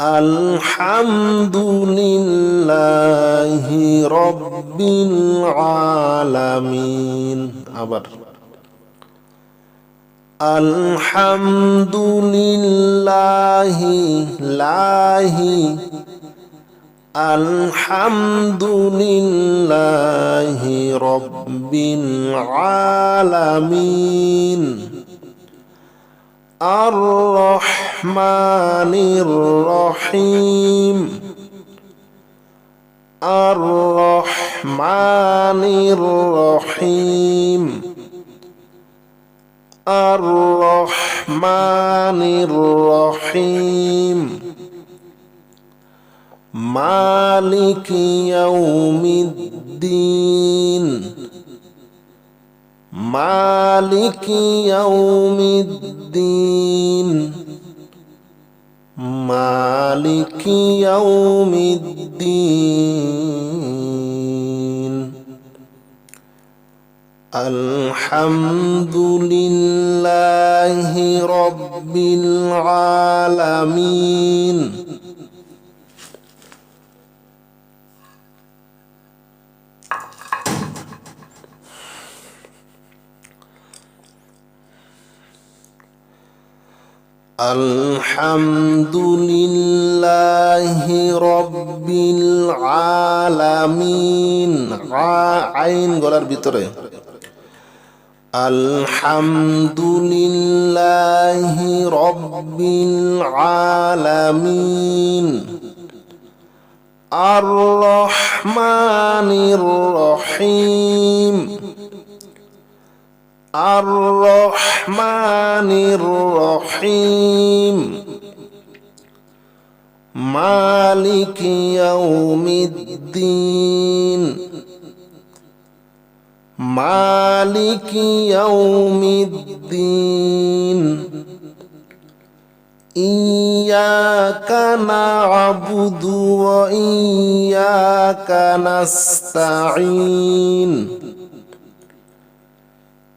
الحمد لله رب العالمين أبر الحمد لله لاهِ الحمد لله رب العالمين الرحمن الرحيم الرحمن الرحيم الرحمن الرحيم مالك يوم الدين مالك يوم الدين. مالك يوم الدين. الحمد لله رب العالمين. الحمد لله رب العالمين عين গলার ভিতরে الحمد لله رب العالمين الرحمن الرحيم الرحمن الرحيم. مالك يوم الدين. مالك يوم الدين. إياك نعبد وإياك نستعين.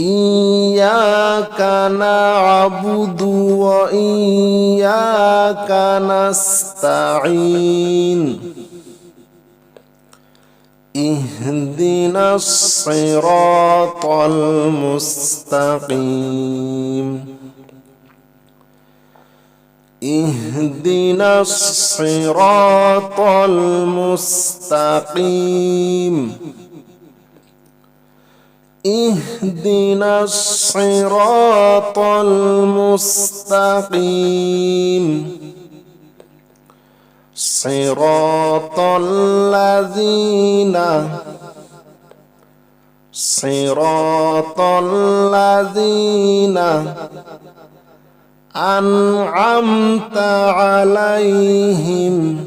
إياك نعبد وإياك نستعين. اهدنا الصراط المستقيم. اهدنا الصراط المستقيم. اهدنا الصراط المستقيم. صراط الذين صراط الذين أنعمت عليهم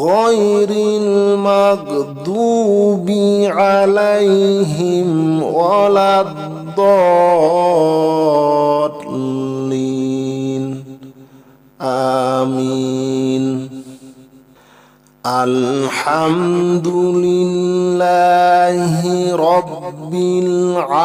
غير المغضوب عليهم ولا الضالين. آمين. الحمد لله رب العالمين.